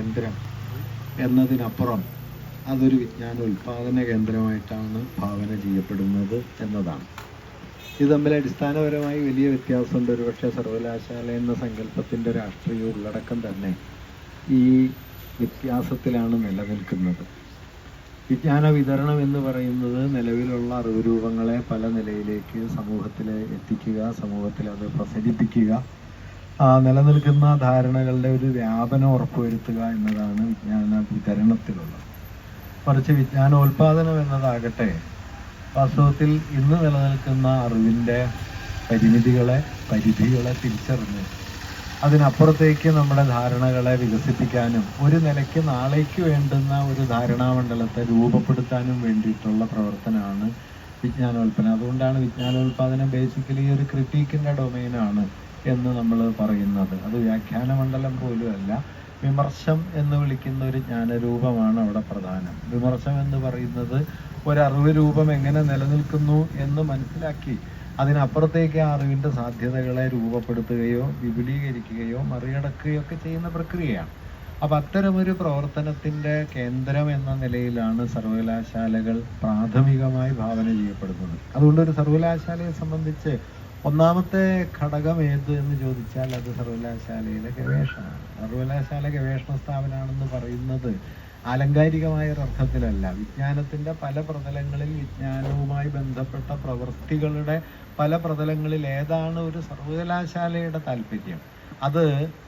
കേന്ദ്രം എന്നതിനപ്പുറം അതൊരു വിജ്ഞാന ഉൽപാദന കേന്ദ്രമായിട്ടാണ് ഭാവന ചെയ്യപ്പെടുന്നത് എന്നതാണ്. ഇത് തമ്മിൽ അടിസ്ഥാനപരമായി വലിയ വ്യത്യാസമുണ്ട്. ഒരുപക്ഷെ സർവകലാശാല എന്ന സങ്കല്പത്തിന്റെ രാഷ്ട്രീയ ഉള്ളടക്കം തന്നെ ഈ വ്യത്യാസത്തിലാണ് നിലനിൽക്കുന്നത്. വിജ്ഞാന വിതരണം എന്ന് പറയുന്നത് നിലവിലുള്ള അറിവ് രൂപങ്ങളെ പല നിലയിലേക്ക് സമൂഹത്തിലെ എത്തിക്കുക സമൂഹത്തിൽ അത് പ്രസരിപ്പിക്കുക നിലനിൽക്കുന്ന ധാരണകളുടെ ഒരു വ്യാപനം ഉറപ്പുവരുത്തുക എന്നതാണ് വിജ്ഞാന വിതരണത്തിലുള്ളത്. മറിച്ച് വിജ്ഞാനോൽപാദനം എന്നതാകട്ടെ വാസ്തവത്തിൽ ഇന്ന് നിലനിൽക്കുന്ന അറിവിന്റെ പരിമിതികളെ പരിധികളെ തിരിച്ചറിഞ്ഞ് അതിനപ്പുറത്തേക്ക് നമ്മുടെ ധാരണകളെ വികസിപ്പിക്കാനും ഒരു നിലയ്ക്ക് നാളേക്ക് വേണ്ടുന്ന ഒരു ധാരണാമണ്ഡലത്തെ രൂപപ്പെടുത്താനും വേണ്ടിയിട്ടുള്ള പ്രവർത്തനമാണ് വിജ്ഞാനോൽപ്പനം അതുകൊണ്ടാണ് വിജ്ഞാനോൽപാദനം ബേസിക്കലി ഒരു ക്രിട്ടീക്കിന്റെ ഡൊമൈനാണ് എന്ന് നമ്മൾ പറയുന്നത്. അത് വ്യാഖ്യാന മണ്ഡലം പോലും അല്ല വിമർശം എന്ന് വിളിക്കുന്ന ഒരു ജ്ഞാനരൂപമാണ് അവിടെ പ്രധാനം. വിമർശം എന്ന് പറയുന്നത് ഒരറിവ് രൂപം എങ്ങനെ നിലനിൽക്കുന്നു എന്ന് മനസ്സിലാക്കി അതിനപ്പുറത്തേക്ക് ആ അറിവിന്റെ സാധ്യതകളെ രൂപപ്പെടുത്തുകയോ വിപുലീകരിക്കുകയോ മറികടക്കുകയോ ഒക്കെ ചെയ്യുന്ന പ്രക്രിയയാണ്. അപ്പം അത്തരമൊരു പ്രവർത്തനത്തിന്റെ കേന്ദ്രം എന്ന നിലയിലാണ് സർവകലാശാലകൾ പ്രാഥമികമായി ഭാവന ചെയ്യപ്പെടുന്നത്. അതുകൊണ്ട് ഒരു സർവകലാശാലയെ സംബന്ധിച്ച് ഒന്നാമത്തെ ഘടകം ഏത് എന്ന് ചോദിച്ചാൽ അത് സർവകലാശാലയിലെ ഗവേഷണമാണ്. സർവകലാശാല ഗവേഷണ സ്ഥാപനമാണെന്ന് പറയുന്നത് ആലങ്കാരികമായ ഒരു അർത്ഥത്തിലല്ല. വിജ്ഞാനത്തിന്റെ പല പ്രതലങ്ങളിൽ വിജ്ഞാനവുമായി ബന്ധപ്പെട്ട പ്രവൃത്തികളുടെ പല പ്രതലങ്ങളിൽ ഏതാണ് ഒരു സർവകലാശാലയുടെ താല്പര്യം? അത്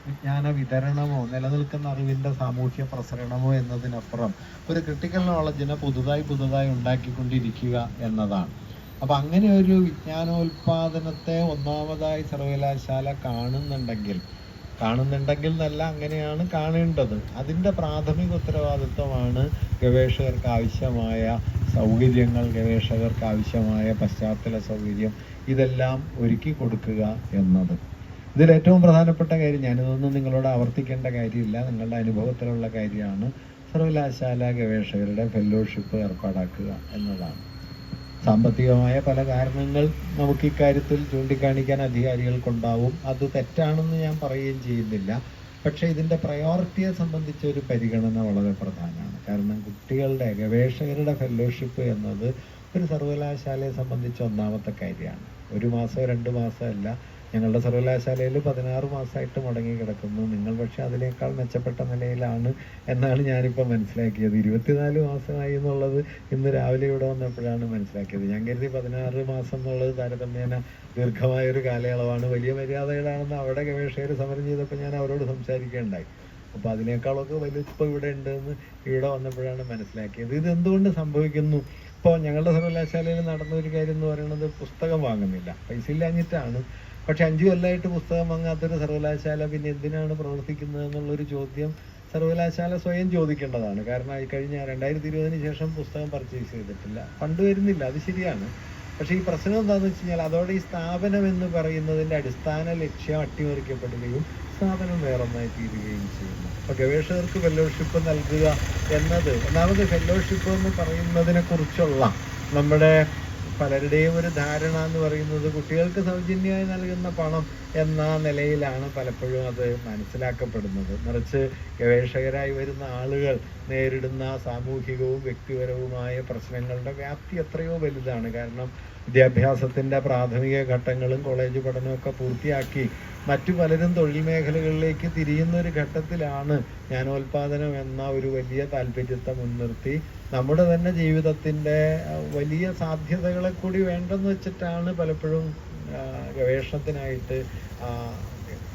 വിജ്ഞാന വിതരണമോ നിലനിൽക്കുന്ന അറിവിന്റെ സാമൂഹ്യ പ്രസരണമോ എന്നതിനപ്പുറം ഒരു ക്രിട്ടിക്കൽ നോളജിനെ പുതുതായി പുതുതായി ഉണ്ടാക്കിക്കൊണ്ടിരിക്കുക എന്നതാണ്. അപ്പം അങ്ങനെ ഒരു വിജ്ഞാനോൽപാദനത്തെ ഒന്നാമതായി സർവകലാശാല കാണുന്നുണ്ടെങ്കിൽ കാണുന്നുണ്ടെങ്കിൽ എന്നല്ല അങ്ങനെയാണ് കാണേണ്ടത്. അതിന്റെ പ്രാഥമിക ഉത്തരവാദിത്വമാണ് ഗവേഷകർക്ക് ആവശ്യമായ സൗകര്യങ്ങൾ ഗവേഷകർക്ക് ആവശ്യമായ പശ്ചാത്തല സൗകര്യം ഇതെല്ലാം ഒരുക്കി കൊടുക്കുക എന്നത്. ഇതിൽ ഏറ്റവും പ്രധാനപ്പെട്ട കാര്യം ഞാനിതൊന്നും നിങ്ങളോട് ആവർത്തിക്കേണ്ട കാര്യമില്ല. നിങ്ങളുടെ അനുഭവത്തിലുള്ള കാര്യമാണ് സർവകലാശാല ഗവേഷകരുടെ ഫെല്ലോഷിപ്പ് ഏർപ്പാടാക്കുക എന്നതാണ്. സാമ്പത്തികമായ പല കാരണങ്ങൾ നമുക്ക് ഇക്കാര്യത്തിൽ ചൂണ്ടിക്കാണിക്കാൻ അധികാരികൾക്കുണ്ടാവും. അത് തെറ്റാണെന്ന് ഞാൻ പറയുകയും ചെയ്യുന്നില്ല. പക്ഷേ ഇതിന്റെ പ്രയോറിറ്റിയെ സംബന്ധിച്ച ഒരു പരിഗണന വളരെ പ്രധാനമാണ്. കാരണം കുട്ടികളുടെ ഗവേഷകരുടെ ഫെലോഷിപ്പ് എന്നത് ഒരു സർവകലാശാലയെ സംബന്ധിച്ച് ഒന്നാമത്തെ കാര്യമാണ്. ഒരു മാസമോ രണ്ട് മാസമോ അല്ല. ഞങ്ങളുടെ സർവകലാശാലയിൽ പതിനാറ് മാസമായിട്ട് മുടങ്ങി കിടക്കുന്നു. നിങ്ങൾ പക്ഷേ അതിനേക്കാൾ മെച്ചപ്പെട്ട നിലയിലാണ് എന്നാണ് ഞാനിപ്പോൾ മനസ്സിലാക്കിയത്. ഇരുപത്തിനാല് മാസമായി എന്നുള്ളത് ഇന്ന് രാവിലെ ഇവിടെ വന്നപ്പോഴാണ് മനസ്സിലാക്കിയത്. ഞാൻ കരുതി പതിനാറ് മാസം എന്നുള്ളത് താരതമ്യേന ദീർഘമായൊരു കാലയളവാണ്. വലിയ മര്യാദകളാണെന്ന് അവിടെ ഗവേഷകർ സമരം ചെയ്തപ്പോൾ ഞാൻ അവരോട് സംസാരിക്കുകയുണ്ടായി. അപ്പോൾ അതിനേക്കാളൊക്കെ വലിപ്പം ഇവിടെ ഉണ്ടെന്ന് ഇവിടെ വന്നപ്പോഴാണ് മനസ്സിലാക്കിയത്. ഇത് എന്തുകൊണ്ട് സംഭവിക്കുന്നു? ഇപ്പോൾ ഞങ്ങളുടെ സർവകലാശാലയിൽ നടന്ന ഒരു കാര്യം എന്ന് പറയുന്നത് പുസ്തകം വാങ്ങുന്നില്ല. പൈസ ഇല്ലാഞ്ഞിട്ടാണ്. പക്ഷെ അഞ്ചു കൊല്ലമായിട്ട് പുസ്തകം വാങ്ങാത്തൊരു സർവകലാശാല പിന്നെ എന്തിനാണ് പ്രവർത്തിക്കുന്നത് എന്നുള്ളൊരു ചോദ്യം സർവകലാശാല സ്വയം ചോദിക്കേണ്ടതാണ്. കാരണം ഈ കഴിഞ്ഞ രണ്ടായിരത്തി ഇരുപതിന് ശേഷം പുസ്തകം പർച്ചേസ് ചെയ്തിട്ടില്ല. ഫണ്ട് വരുന്നില്ല അത് ശരിയാണ്. പക്ഷേ ഈ പ്രശ്നം എന്താണെന്ന് വെച്ച് കഴിഞ്ഞാൽ അതോടെ ഈ സ്ഥാപനം എന്ന് പറയുന്നതിന്റെ അടിസ്ഥാന ലക്ഷ്യം അട്ടിമറിക്കപ്പെടുകയും സ്ഥാപനം വേറൊന്നായി തീരുകയും ചെയ്യുന്നു. അപ്പോൾ ഗവേഷകർക്ക് ഫെല്ലോഷിപ്പ് നൽകുക എന്നത് ഒന്നാമത് ഫെല്ലോഷിപ്പ് എന്ന് പറയുന്നതിനെക്കുറിച്ചുള്ള നമ്മുടെ പലരുടെയും ഒരു ധാരണ എന്ന് പറയുന്നത് കുട്ടികൾക്ക് സൗജന്യമായി നൽകുന്ന പണം എന്ന നിലയിലാണ് പലപ്പോഴും അത് മനസ്സിലാക്കപ്പെടുന്നത്. മറിച്ച് ഗവേഷകരായി വരുന്ന ആളുകൾ നേരിടുന്ന സാമൂഹികവും വ്യക്തിപരവുമായ പ്രശ്നങ്ങളുടെ വ്യാപ്തി എത്രയോ വലുതാണ്. കാരണം വിദ്യാഭ്യാസത്തിന്റെ പ്രാഥമിക ഘട്ടങ്ങളും കോളേജ് പഠനമൊക്കെ പൂർത്തിയാക്കി മറ്റു പലരും തൊഴിൽ മേഖലകളിലേക്ക് തിരിയുന്ന ഒരു ഘട്ടത്തിലാണ് ജ്ഞാനോൽപാദനം എന്ന ഒരു വലിയ താല്പര്യത്തെ മുൻനിർത്തി നമ്മുടെ തന്നെ ജീവിതത്തിന്റെ വലിയ സാധ്യതകളെ കൂടി വേണ്ടെന്ന് വെച്ചിട്ടാണ് പലപ്പോഴും ഗവേഷണത്തിനായിട്ട്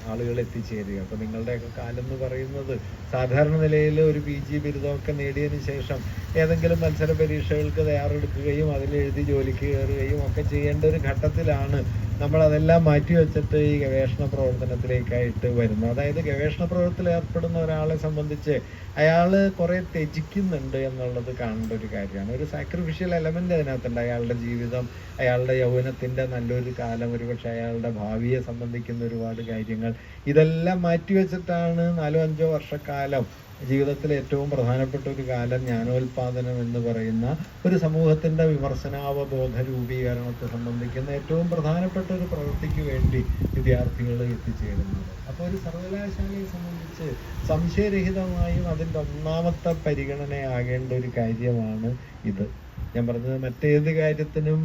ആളുകൾ എത്തിച്ചേരുക. അപ്പോൾ നിങ്ങളുടെയൊക്കെ കാലം എന്ന് പറയുന്നത് സാധാരണ നിലയിൽ ഒരു പി ജി ബിരുദമൊക്കെ നേടിയതിന് ശേഷം ഏതെങ്കിലും മത്സര പരീക്ഷകൾക്ക് തയ്യാറെടുക്കുകയും അതിലെഴുതി ജോലിക്ക് കയറുകയും ഒക്കെ ചെയ്യേണ്ട ഒരു ഘട്ടത്തിലാണ് നമ്മൾ അതെല്ലാം മാറ്റി വെച്ചിട്ട് ഈ ഗവേഷണ പ്രവർത്തനത്തിലേക്കായിട്ട് വരുന്നു. അതായത് ഗവേഷണ പ്രവർത്തനത്തിൽ ഏർപ്പെടുന്ന ഒരാളെ സംബന്ധിച്ച് അയാൾ കുറേ ത്യജിക്കുന്നുണ്ട് എന്നുള്ളത് കാണേണ്ട ഒരു കാര്യമാണ്. ഒരു സാക്രിഫിഷ്യൽ എലമെന്റ് അതിനകത്തുണ്ട്. അയാളുടെ ജീവിതം അയാളുടെ യൗവനത്തിന്റെ നല്ലൊരു കാലം ഒരുപക്ഷെ അയാളുടെ ഭാവിയെ സംബന്ധിക്കുന്ന ഒരുപാട് കാര്യങ്ങൾ. ഇതെല്ലാം മാറ്റി വെച്ചിട്ടാണ് നാലോ അഞ്ചോ വർഷക്കാലം ജീവിതത്തിലെ ഏറ്റവും പ്രധാനപ്പെട്ട ഒരു കാലം ജ്ഞാനോൽപാദനം എന്ന് പറയുന്ന ഒരു സമൂഹത്തിന്റെ വിമർശനാവബോധ രൂപീകരണത്തെ സംബന്ധിക്കുന്ന ഏറ്റവും പ്രധാനപ്പെട്ട ഒരു പ്രവൃത്തിക്ക് വേണ്ടി വിദ്യാർത്ഥികൾ എത്തിച്ചേരുന്നത്. അപ്പോൾ ഒരു സർവകലാശാലയെ സംബന്ധിച്ച് സംശയരഹിതമായും അതിന്റെ ഒന്നാമത്തെ പരിഗണനയാകേണ്ട ഒരു കാര്യമാണ് ഇത്. ഞാൻ പറഞ്ഞത് മറ്റേത് കാര്യത്തിനും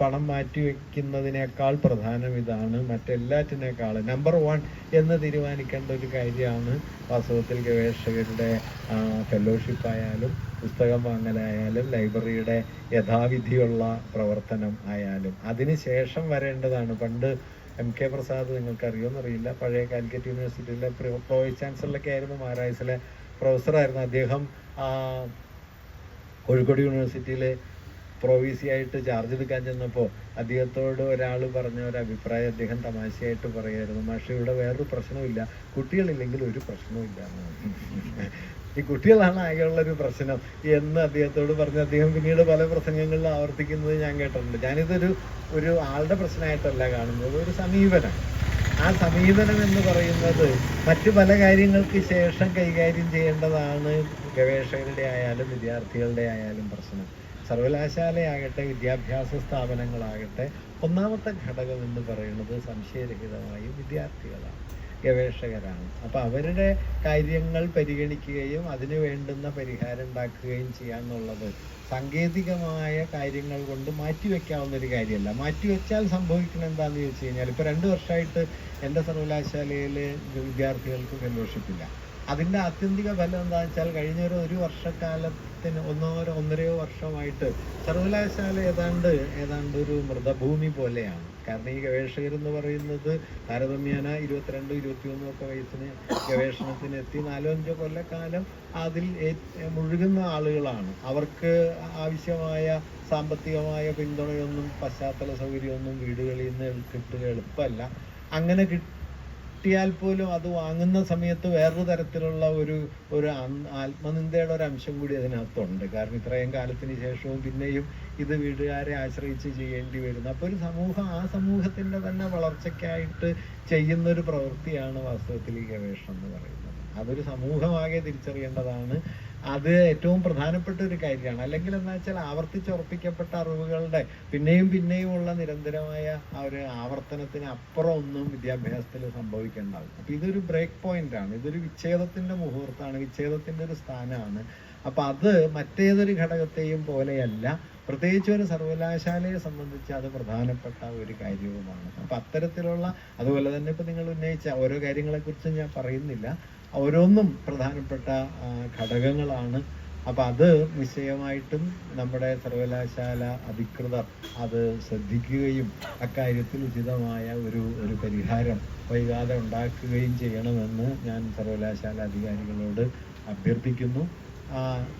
പണം മാറ്റി വെക്കുന്നതിനേക്കാൾ പ്രധാനം ഇതാണ്. മറ്റെല്ലാറ്റിനേക്കാൾ നമ്പർ വൺ എന്ന് തീരുമാനിക്കേണ്ട ഒരു കാര്യമാണ് വാസ്തവത്തിൽ ഗവേഷകരുടെ ഫെലോഷിപ്പ് ആയാലും പുസ്തകം വാങ്ങലായാലും ലൈബ്രറിയുടെ യഥാവിധിയുള്ള പ്രവർത്തനം ആയാലും. അതിന് ശേഷം വരേണ്ടതാണ്. പണ്ട് എം കെ പ്രസാദ് നിങ്ങൾക്ക് അറിയോന്നറിയില്ല പഴയ കാലിക്കറ്റ് യൂണിവേഴ്സിറ്റിയിലെ വൈസ് ചാൻസലറൊക്കെ ആയിരുന്നു മഹാരാജസിലെ പ്രൊഫസറായിരുന്നു. അദ്ദേഹം കോഴിക്കോട് യൂണിവേഴ്സിറ്റിയിലെ പ്രൊവിസി ആയിട്ട് ചാർജ് എടുക്കാൻ ചെന്നപ്പോൾ അദ്ദേഹത്തോട് ഒരാൾ പറഞ്ഞ ഒരു അഭിപ്രായം അദ്ദേഹം തമാശയായിട്ട് പറയായിരുന്നു. മാഷെ ഇവിടെ വേറൊരു പ്രശ്നമില്ല കുട്ടികളില്ലെങ്കിൽ ഒരു പ്രശ്നമില്ല ഈ കുട്ടികളാണ് ആകെയുള്ള ഒരു പ്രശ്നം എന്ന് അദ്ദേഹത്തോട് പറഞ്ഞ് അദ്ദേഹം പിന്നീട് പല പ്രസംഗങ്ങളിലും ആവർത്തിക്കുന്നത് ഞാൻ കേട്ടിട്ടുണ്ട്. ഞാനിതൊരു ഒരു ആളുടെ പ്രശ്നമായിട്ടല്ല കാണുന്നത് ഒരു സമീപനം. ആ സമീപനം എന്ന് പറയുന്നത് മറ്റു പല കാര്യങ്ങൾക്ക് ശേഷം കൈകാര്യം ചെയ്യേണ്ടതാണ് ഗവേഷകരുടെ ആയാലും വിദ്യാർത്ഥികളുടെ ആയാലും പ്രശ്നം. സർവകലാശാലയാകട്ടെ വിദ്യാഭ്യാസ സ്ഥാപനങ്ങളാകട്ടെ ഒന്നാമത്തെ ഘടകം എന്ന് പറയുന്നത് സംശയരഹിതമായി വിദ്യാർത്ഥികളാണ് ഗവേഷകരാണ്. അപ്പൊ അവരുടെ കാര്യങ്ങൾ പരിഗണിക്കുകയും അതിനു വേണ്ടുന്ന പരിഹാരം ഉണ്ടാക്കുകയും ചെയ്യാന്നുള്ളത് സാങ്കേതികമായ കാര്യങ്ങൾ കൊണ്ട് മാറ്റിവെക്കാവുന്ന ഒരു കാര്യമല്ല. മാറ്റിവെച്ചാൽ സംഭവിക്കുന്നത് എന്താണെന്ന് ചോദിച്ചു കഴിഞ്ഞാൽ ഇപ്പൊ രണ്ടു വർഷമായിട്ട് എന്റെ സർവകലാശാലയിൽ വിദ്യാർത്ഥികൾക്ക് ഫെലോഷിപ്പ് അതിന്റെ ആത്യന്തിക ഫലം എന്താണെന്ന് വെച്ചാൽ കഴിഞ്ഞ ഒരു ഒരു വർഷക്കാലത്തിന് ഒന്നോ ഒന്നരയോ വർഷമായിട്ട് സർവകലാശാല ഏതാണ്ട് ഏതാണ്ട് ഒരു മൃതഭൂമി പോലെയാണ്. കാരണം ഈ ഗവേഷകർ എന്ന് പറയുന്നത് താരതമ്യേന ഇരുപത്തിരണ്ട് ഇരുപത്തിയൊന്നും ഒക്കെ വയസ്സിന് ഗവേഷണത്തിന് എത്തി. നാലോ അഞ്ചോ കൊല്ലക്കാലം അതിൽ മുഴുകുന്ന ആളുകളാണ്. അവർക്ക് ആവശ്യമായ സാമ്പത്തികമായ പിന്തുണയൊന്നും പശ്ചാത്തല സൗകര്യമൊന്നും വീടുകളിൽ നിന്ന് കിട്ടുക എളുപ്പമല്ല. അങ്ങനെ കിട്ടിയാൽ പോലും അത് വാങ്ങുന്ന സമയത്ത് വേറൊരു തരത്തിലുള്ള ഒരു ഒരു ആത്മനിന്ദയുടെ ഒരു അംശം കൂടി അതിനകത്തുണ്ട്. കാരണം ഇത്രയും കാലത്തിന് ശേഷവും പിന്നെയും ഇത് വീട്ടുകാരെ ആശ്രയിച്ച് ചെയ്യേണ്ടി വരുന്നു. അപ്പോൾ ഒരു സമൂഹം ആ സമൂഹത്തിന്റെ തന്നെ വളർച്ചയ്ക്കായിട്ട് ചെയ്യുന്ന ഒരു പ്രവൃത്തിയാണ് വാസ്തവത്തിൽ ഈ ഗവേഷണം എന്ന് പറയുന്നത്. അതൊരു സമൂഹമാകെ തിരിച്ചറിയേണ്ടതാണ്. അത് ഏറ്റവും പ്രധാനപ്പെട്ട ഒരു കാര്യമാണ്. അല്ലെങ്കിൽ എന്താ വെച്ചാൽ ആവർത്തിച്ചുറപ്പിക്കപ്പെട്ട അറിവുകളുടെ പിന്നെയും പിന്നെയും ഉള്ള നിരന്തരമായ ആ ഒരു ആവർത്തനത്തിന് അപ്പുറം ഒന്നും വിദ്യാഭ്യാസത്തിൽ സംഭവിക്കേണ്ടാവും അപ്പൊ ഇതൊരു ബ്രേക്ക് പോയിന്റ് ആണ്. ഇതൊരു വിച്ഛേദത്തിന്റെ മുഹൂർത്തമാണ്. വിച്ഛേദത്തിന്റെ ഒരു സ്ഥാനമാണ്. അപ്പൊ അത് മറ്റേതൊരു ഘടകത്തെയും പോലെയല്ല. പ്രത്യേകിച്ച് ഒരു സർവകലാശാലയെ സംബന്ധിച്ച് അത് പ്രധാനപ്പെട്ട ഒരു കാര്യവുമാണ്. അപ്പൊ അത്തരത്തിലുള്ള അതുപോലെ തന്നെ ഇപ്പൊ നിങ്ങൾ ഉന്നയിച്ച ഓരോ കാര്യങ്ങളെക്കുറിച്ചും കുറിച്ച് ഞാൻ പറയുന്നില്ല. ഓരോന്നും പ്രധാനപ്പെട്ട ഘടകങ്ങളാണ്. അപ്പൊ അത് നിശ്ചയമായിട്ടും നമ്മുടെ സർവകലാശാല അധികൃതർ അത് ശ്രദ്ധിക്കുകയും അക്കാര്യത്തിൽ ഉചിതമായ ഒരു ഒരു പരിഹാരം വൈകാതെ ഉണ്ടാക്കുകയും ചെയ്യണമെന്ന് ഞാൻ സർവകലാശാല അധികാരികളോട് അഭ്യർത്ഥിക്കുന്നു.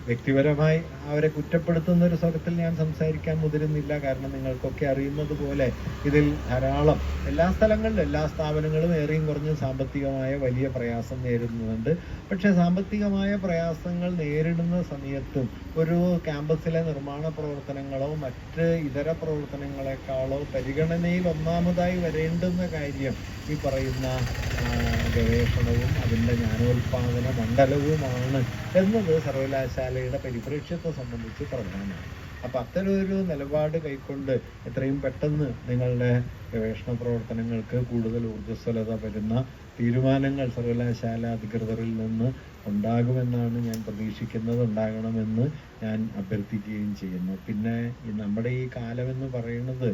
വ്യക്തിപരമായി അവരെ കുറ്റപ്പെടുത്തുന്ന ഒരു സ്വരത്തിൽ ഞാൻ സംസാരിക്കാൻ മുതിരുന്നില്ല. കാരണം നിങ്ങൾക്കൊക്കെ അറിയുന്നത് പോലെ ഇതിൽ ധാരാളം എല്ലാ സ്ഥലങ്ങളിലും എല്ലാ സ്ഥാപനങ്ങളും ഏറെയും കുറഞ്ഞും സാമ്പത്തികമായ വലിയ പ്രയാസം നേരിടുന്നുണ്ട്. പക്ഷേ സാമ്പത്തികമായ പ്രയാസങ്ങൾ നേരിടുന്ന സമയത്തും ഒരു ക്യാമ്പസിലെ നിർമ്മാണ പ്രവർത്തനങ്ങളോ മറ്റ് ഇതര പ്രവർത്തനങ്ങളെക്കാളോ പരിഗണനയിൽ ഒന്നാമതായി വരേണ്ടുന്ന കാര്യം ഈ പറയുന്ന ഗവേഷണവും അതിന്റെ ജ്ഞാനോൽപാദന മണ്ഡലവുമാണ് എന്നത് സർവകലാശാലയുടെ പരിപ്രേക്ഷ്യത്തെ സംബന്ധിച്ച് പ്രധാനമാണ്. അപ്പൊ അത്തരം ഒരു നിലപാട് കൈക്കൊണ്ട് എത്രയും പെട്ടെന്ന് നിങ്ങളുടെ ഗവേഷണ പ്രവർത്തനങ്ങൾക്ക് കൂടുതൽ ഊർജസ്വലത വരുന്ന തീരുമാനങ്ങൾ സർവകലാശാല അധികൃതരിൽ നിന്ന് ഉണ്ടാകുമെന്നാണ് ഞാൻ പ്രതീക്ഷിക്കുന്നത്. ഉണ്ടാകണമെന്ന് ഞാൻ അഭ്യർത്ഥിക്കുകയും ചെയ്യുന്നു. പിന്നെ നമ്മുടെ ഈ കാലമെന്ന് പറയുന്നത്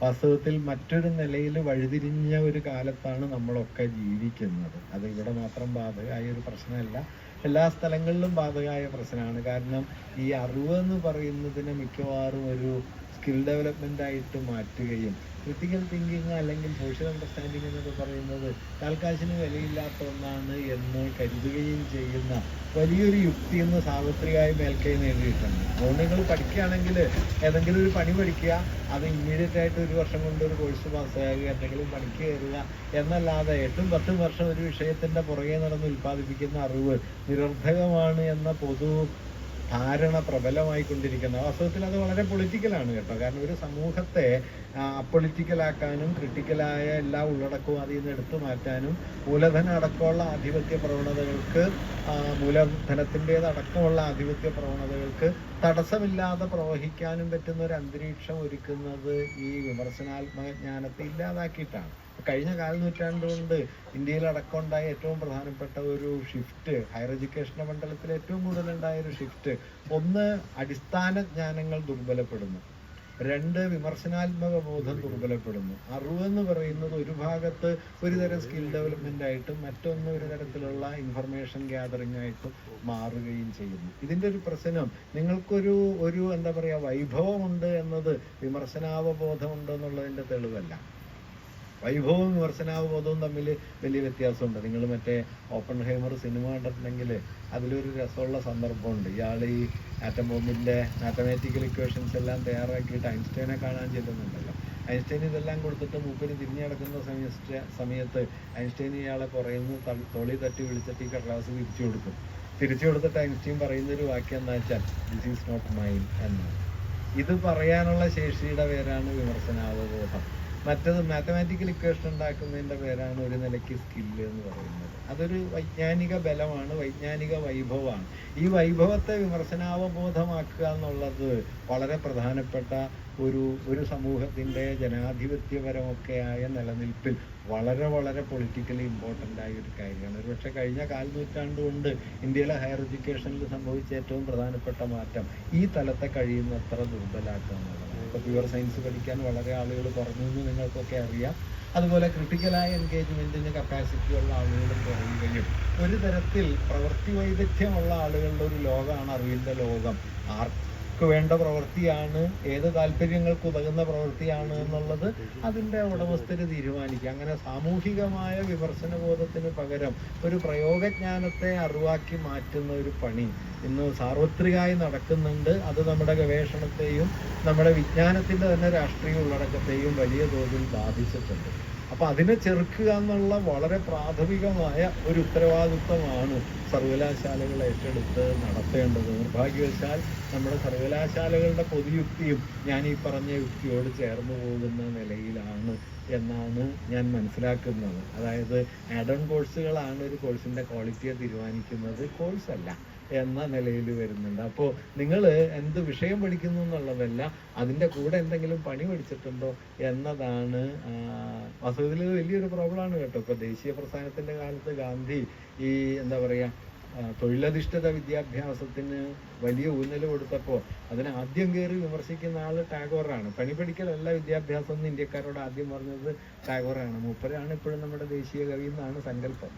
വാസ്തവത്തിൽ മറ്റൊരു നിലയിൽ വഴിതിരിഞ്ഞ ഒരു കാലത്താണ് നമ്മളൊക്കെ ജീവിക്കുന്നത്. അത് ഇവിടെ മാത്രം ബാധകമായ ഒരു പ്രശ്നമല്ല. എല്ലാ സ്ഥലങ്ങളിലും ബാധകമായ പ്രശ്നമാണ്. കാരണം ഈ അറിവ് എന്ന് പറയുന്നതിന് മിക്കവാറും ഒരു സ്കിൽ ഡെവലപ്മെന്റ് ആയിട്ട് മാറ്റുകയും ക്രിട്ടിക്കൽ തിങ്കിങ് അല്ലെങ്കിൽ സോഷ്യൽ അണ്ടർസ്റ്റാൻഡിങ് എന്നൊക്കെ പറയുന്നത് കാൽക്കാശിന് വിലയില്ലാത്ത ഒന്നാണ് എന്ന് കരുതുകയും ചെയ്യുന്ന വലിയൊരു യുക്തി എന്ന് സാർവത്രികമായി മേൽക്കൈ നേടിയിട്ടുണ്ട്. അതുകൊണ്ട് നിങ്ങൾ പഠിക്കുകയാണെങ്കിൽ ഏതെങ്കിലും ഒരു പണി പഠിക്കുക അത് ഇമ്മീഡിയറ്റ് ആയിട്ട് ഒരു വർഷം കൊണ്ട് ഒരു കോഴ്സ് പാസ്സാകുക എന്തെങ്കിലും പണിക്ക് കയറുക എന്നല്ലാതെ എട്ടും പത്തും വർഷം ഒരു വിഷയത്തിന്റെ പുറകെ നടന്ന് ഉൽപ്പാദിപ്പിക്കുന്ന അറിവ് നിരർത്ഥകമാണ് എന്ന പൊതു ധാരണ പ്രബലമായിക്കൊണ്ടിരിക്കുന്ന വാസ്തവത്തിൽ അത് വളരെ പൊളിറ്റിക്കലാണ് കേട്ടോ. കാരണം ഒരു സമൂഹത്തെ അപ്പൊളിറ്റിക്കലാക്കാനും ക്രിട്ടിക്കലായ എല്ലാ ഉള്ളടക്കവും അതിൽ നിന്ന് എടുത്തു മാറ്റാനും മൂലധന അടക്കമുള്ള ആധിപത്യ പ്രവണതകൾക്ക് മൂലധനത്തിന്റെതടക്കമുള്ള ആധിപത്യ പ്രവണതകൾക്ക് തടസ്സമില്ലാതെ പ്രവഹിക്കാനും പറ്റുന്ന ഒരു അന്തരീക്ഷം ഒരുക്കുന്നത് ഈ വിമർശനാത്മക ജ്ഞാനത്തെ ഇല്ലാതാക്കിയിട്ടാണ്. കഴിഞ്ഞ കാൽ നൂറ്റാണ്ട് കൊണ്ട് ഇന്ത്യയിൽ അടക്കമുണ്ടായ ഏറ്റവും പ്രധാനപ്പെട്ട ഒരു ഷിഫ്റ്റ് ഹയർ എഡ്യൂക്കേഷൻ മണ്ഡലത്തിൽ ഏറ്റവും കൂടുതൽ ഉണ്ടായ ഒരു ഷിഫ്റ്റ് ഒന്ന് അടിസ്ഥാന ജ്ഞാനങ്ങൾ ദുർബലപ്പെടുന്നു. രണ്ട് വിമർശനാത്മക ബോധം ദുർബലപ്പെടുന്നു. അറിവെന്ന് പറയുന്നത് ഒരു ഭാഗത്ത് ഒരു തരം സ്കിൽ ഡെവലപ്മെന്റ് ആയിട്ടും മറ്റൊന്ന് ഒരു തരത്തിലുള്ള ഇൻഫർമേഷൻ ഗ്യാതറിംഗ് ആയിട്ടും മാറുകയും ചെയ്യുന്നു. ഇതിന്റെ ഒരു പ്രശ്നം നിങ്ങൾക്കൊരു ഒരു എന്താ പറയാ വൈഭവമുണ്ട് എന്നത് വിമർശനാവബോധമുണ്ട് എന്നുള്ളതിന്റെ തെളിവല്ല. വൈഭവവും വിമർശനാവബോധവും തമ്മിൽ വലിയ വ്യത്യാസമുണ്ട്. നിങ്ങൾ മറ്റേ ഓപ്പൺ ഹൈമർ സിനിമ കണ്ടിട്ടുണ്ടെങ്കിൽ അതിലൊരു രസമുള്ള സന്ദർഭമുണ്ട്. ഇയാൾ ഈ ആറ്റം ബോംബിന്റെ മാത്തമാറ്റിക്കൽ ഇക്വേഷൻസ് എല്ലാം തയ്യാറാക്കിയിട്ട് ഐൻസ്റ്റൈനെ കാണാൻ ചെല്ലുന്നുണ്ടല്ലോ. ഐൻസ്റ്റൈൻ ഇതെല്ലാം കൊടുത്തിട്ട് മൂപ്പര് തിരിഞ്ഞടക്കുന്ന സമയത്ത് സമയത്ത് ഐൻസ്റ്റൈൻ ഇയാളെ കുറയുന്ന തൊളി തട്ടി വിളിച്ചിട്ട് ഈ കടലാസ് തിരിച്ചു കൊടുക്കും. തിരിച്ചു കൊടുത്തിട്ട് ഐൻസ്റ്റൈൻ പറയുന്ന ഒരു വാക്യം എന്താ വെച്ചാൽ ദിസ് ഈസ് നോട്ട് മൈൻ എന്നാണ്. ഇത് പറയാനുള്ള ശേഷിയുടെ പേരാണ് വിമർശനാവബോധം. മറ്റത് മാത്തമാറ്റിക്കൽ ഇക്വേഷൻ ഉണ്ടാക്കുന്നതിന്റെ പേരാണ് ഒരു നിലയ്ക്ക് സ്കില്ല് എന്ന് പറയുന്നത്. അതൊരു വൈജ്ഞാനിക ബലമാണ് വൈജ്ഞാനിക വൈഭവമാണ്. ഈ വൈഭവത്തെ വിമർശനാവബോധമാക്കുക എന്നുള്ളത് വളരെ പ്രധാനപ്പെട്ട ഒരു ഒരു സമൂഹത്തിന്റെ ജനാധിപത്യപരമൊക്കെയായ നിലനിൽപ്പിൽ വളരെ വളരെ പൊളിറ്റിക്കലി ഇമ്പോർട്ടന്റ് ആയ ഒരു കാര്യമാണ്. ഒരുപക്ഷെ കഴിഞ്ഞ കാൽ നൂറ്റാണ്ട് കൊണ്ട് ഇന്ത്യയിലെ ഹയർ എഡ്യൂക്കേഷനിൽ സംഭവിച്ച ഏറ്റവും പ്രധാനപ്പെട്ട മാറ്റം ഈ തലത്തെ കഴിയുന്നത്ര ദുർബലാക്കുക എന്നുള്ളതാണ്. ഇപ്പോൾ സയൻസ് പഠിക്കാൻ വളരെ ആളുകൾ കുറഞ്ഞു എന്ന് നിങ്ങൾക്കൊക്കെ അറിയാം. അതുപോലെ ക്രിട്ടിക്കലായ എൻഗേജ്മെന്റിന് കപ്പാസിറ്റി ഉള്ള ആളുകളും കുറയുകയും ഒരു തരത്തിൽ പ്രവൃത്തി വൈദഗ്ധ്യമുള്ള ആളുകളുടെ ഒരു ലോകമാണ് അറിവിന്റെ ലോകം. ആർക്ക് വേണ്ട പ്രവൃത്തിയാണ് ഏത് താല്പര്യങ്ങൾക്ക് ഉതകുന്ന പ്രവൃത്തിയാണ് എന്നുള്ളത് അതിന്റെ ഉടമസ്ഥര് തീരുമാനിക്കുക. അങ്ങനെ സാമൂഹികമായ വിമർശന ബോധത്തിന് പകരം ഒരു പ്രയോഗജ്ഞാനത്തെ അറിവാക്കി മാറ്റുന്ന ഒരു പണി ഇന്ന് സാർവത്രികമായി നടക്കുന്നുണ്ട്. അത് നമ്മുടെ ഗവേഷണത്തെയും നമ്മുടെ വിജ്ഞാനത്തിന്റെ തന്നെ രാഷ്ട്രീയ ഉള്ളടക്കത്തെയും വലിയ തോതിൽ ബാധിച്ചിട്ടുണ്ട്. അപ്പൊ അതിനെ ചെറുക്കുക എന്നുള്ള വളരെ പ്രാഥമികമായ ഒരു ഉത്തരവാദിത്വമാണ് സർവകലാശാലകൾ ഏറ്റെടുത്ത് നടത്തേണ്ടത്. നിർഭാഗ്യവശാൽ നമ്മുടെ സർവകലാശാലകളുടെ പൊതുയുക്തിയും ഞാൻ ഈ പറഞ്ഞ യുക്തിയോട് ചേർന്ന് പോകുന്ന നിലയിലാണ് എന്നാണ് ഞാൻ മനസ്സിലാക്കുന്നത്. അതായത് ആഡൺ കോഴ്സുകളാണ് ഒരു കോഴ്സിന്റെ ക്വാളിറ്റിയെ തീരുമാനിക്കുന്നത്. കോഴ്സ് അല്ല എന്ന നിലയിൽ വരുന്നുണ്ട്. അപ്പോൾ നിങ്ങൾ എന്ത് വിഷയം പഠിക്കുന്നു എന്നുള്ളതല്ല അതിന്റെ കൂടെ എന്തെങ്കിലും പണി പഠിച്ചിട്ടുണ്ടോ എന്നതാണ് വാസ്തവത്തിൽ വലിയൊരു പ്രോബ്ലമാണ് കേട്ടോ. ഇപ്പോൾ ദേശീയ പ്രസ്ഥാനത്തിന്റെ കാലത്ത് ഗാന്ധി ഈ എന്താ പറയുക തൊഴിലധിഷ്ഠിത വിദ്യാഭ്യാസത്തിന് വലിയ ഊന്നൽ കൊടുത്തപ്പോൾ അതിനെ ആദ്യം കയറി വിമർശിക്കുന്ന ആൾ ടാഗോറാണ്. പണി പഠിക്കലല്ല വിദ്യാഭ്യാസം എന്ന് ഇന്ത്യക്കാരോട് ആദ്യം പറഞ്ഞത് ടാഗോറാണ്. മൂപ്പരാണ് ഇപ്പോഴും നമ്മുടെ ദേശീയ കവി എന്നാണ് സങ്കല്പം.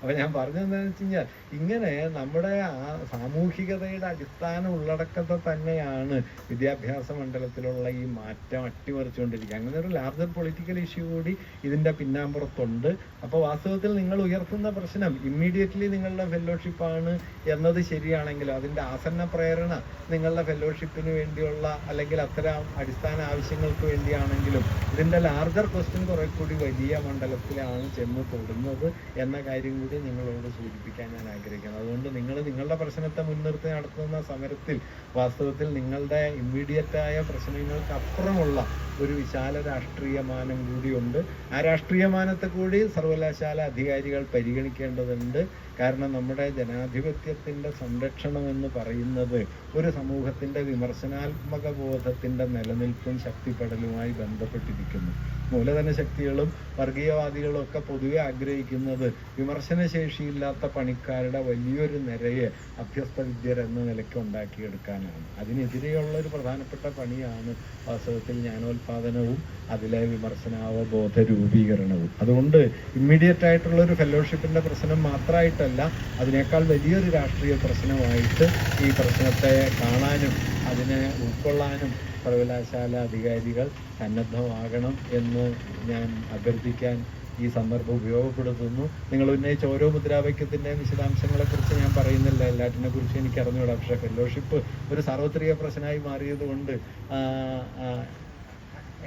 അപ്പൊ ഞാൻ പറഞ്ഞതെന്താണെന്ന് വെച്ച് കഴിഞ്ഞാൽ ഇങ്ങനെ നമ്മുടെ ആ സാമൂഹികതയുടെ അടിസ്ഥാന ഉള്ളടക്കത്തെ തന്നെയാണ് വിദ്യാഭ്യാസ മണ്ഡലത്തിലുള്ള ഈ മാറ്റം അട്ടിമറിച്ചുകൊണ്ടിരിക്കുക. അങ്ങനെ ഒരു ലാർജർ പൊളിറ്റിക്കൽ ഇഷ്യൂ കൂടി ഇതിന്റെ പിന്നാമ്പുറത്തുണ്ട്. അപ്പോൾ വാസ്തവത്തിൽ നിങ്ങൾ ഉയർത്തുന്ന പ്രശ്നം ഇമ്മീഡിയറ്റ്ലി നിങ്ങളുടെ ഫെലോഷിപ്പാണ് എന്നത് ശരിയാണെങ്കിലും അതിന്റെ ആസന്ന പ്രേരണ നിങ്ങളുടെ ഫെലോഷിപ്പിന് വേണ്ടിയുള്ള അല്ലെങ്കിൽ അത്തരം അടിസ്ഥാന ആവശ്യങ്ങൾക്ക് വേണ്ടിയാണെങ്കിലും ഇതിന്റെ ലാർജർ ക്വസ്റ്റ്യൻ കുറെ കൂടി വലിയ മണ്ഡലത്തിലാണ് ചെന്ന് തൊടുന്നത് എന്ന കാര്യം കൂടി നിങ്ങളോട് സൂചിപ്പിക്കാൻ ഞാൻ ആഗ്രഹിക്കുന്നു. അതുകൊണ്ട് നിങ്ങൾ നിങ്ങളുടെ പ്രശ്നത്തെ മുൻനിർത്തി നടത്തുന്ന സമരത്തിൽ വാസ്തവത്തിൽ നിങ്ങളുടെ ഇമ്മീഡിയറ്റ് ആയ പ്രശ്നങ്ങൾക്ക് അപ്പുറമുള്ള ഒരു വിശാല രാഷ്ട്രീയ മാനം കൂടിയുണ്ട്. ആ രാഷ്ട്രീയ മാനത്തെ കൂടി സർവകലാശാല അധികാരികൾ പരിഗണിക്കേണ്ടതുണ്ട്. കാരണം നമ്മുടെ ജനാധിപത്യത്തിന്റെ സംരക്ഷണം എന്ന് പറയുന്നത് ഒരു സമൂഹത്തിന്റെ വിമർശനാത്മക ബോധത്തിന്റെ നിലനിൽപ്പും ശക്തിപ്പെടലുമായി ബന്ധപ്പെട്ടിരിക്കുന്നു. മൂലധന ശക്തികളും വർഗീയവാദികളും ഒക്കെ പൊതുവെ ആഗ്രഹിക്കുന്നത് വിമർശനശേഷിയില്ലാത്ത പണിക്കാരുടെ വലിയൊരു നിരയെ അഭ്യസ്ത വിദ്യർ എന്ന നിലയ്ക്ക് ഉണ്ടാക്കിയെടുക്കാനാണ്. അതിനെതിരെയുള്ള ഒരു പ്രധാനപ്പെട്ട പണിയാണ് വാസ്തവത്തിൽ ജ്ഞാനോത്പാദനവും അതിലെ വിമർശനാവബോധ രൂപീകരണവും. അതുകൊണ്ട് ഇമ്മീഡിയറ്റ് ആയിട്ടുള്ള ഒരു ഫെലോഷിപ്പിന്റെ പ്രശ്നം മാത്രമായിട്ടല്ല അതിനേക്കാൾ വലിയൊരു രാഷ്ട്രീയ പ്രശ്നമായിട്ട് ഈ പ്രശ്നത്തെ കാണാനും അതിനെ ഉൾക്കൊള്ളാനും സർവകലാശാല അധികാരികൾ സന്നദ്ധമാകണം എന്ന് ഞാൻ അഭ്യർത്ഥിക്കാൻ ഈ സന്ദർഭം ഉപയോഗപ്പെടുത്തുന്നു. നിങ്ങൾ ഉന്നയിച്ച ഓരോ മുദ്രാവാക്യത്തിന്റെയും വിശദാംശങ്ങളെ കുറിച്ച് ഞാൻ പറയുന്നില്ല. എല്ലാറ്റിനെ കുറിച്ച് എനിക്ക് അറിഞ്ഞുകൂടാ പക്ഷേ ഫെലോഷിപ്പ് ഒരു സാർവത്രിക പ്രശ്നമായി മാറിയത് കൊണ്ട്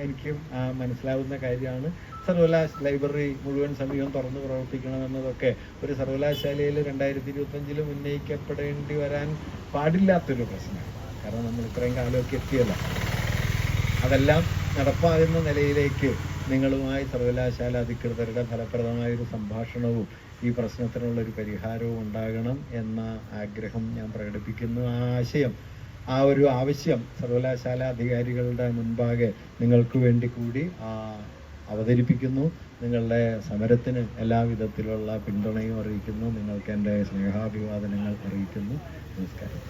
എനിക്കും മനസ്സിലാവുന്ന കാര്യമാണ്. സർവകലാശ ലൈബ്രറി മുഴുവൻ സമയവും തുറന്നു പ്രവർത്തിക്കണമെന്നതൊക്കെ ഒരു സർവകലാശാലയിൽ രണ്ടായിരത്തി ഇരുപത്തഞ്ചിലും ഉന്നയിക്കപ്പെടേണ്ടി വരാൻ പാടില്ലാത്തൊരു പ്രശ്നമാണ്. കാരണം നമ്മൾ ഇത്രയും കാലമൊക്കെ എത്തിയല്ലോ. അതെല്ലാം നടപ്പാകുന്ന നിലയിലേക്ക് നിങ്ങളുമായി സർവകലാശാല അധികൃതരുടെ ഫലപ്രദമായൊരു സംഭാഷണവും ഈ പ്രശ്നത്തിനുള്ളൊരു പരിഹാരവും ഉണ്ടാകണം എന്ന ആഗ്രഹം ഞാൻ പ്രകടിപ്പിക്കുന്നു ആ ആശയം ആ ഒരു ആവശ്യം സർവകലാശാല അധികാരികളുടെ മുൻപാകെ നിങ്ങൾക്ക് വേണ്ടി കൂടി അവതരിപ്പിക്കുന്നു. നിങ്ങളുടെ സമരത്തിന് എല്ലാവിധത്തിലുള്ള പിന്തുണയും അറിയിക്കുന്നു. നിങ്ങൾക്ക് എന്റെ സ്നേഹാഭിവാദനങ്ങൾ അറിയിക്കുന്നു. നമസ്കാരം.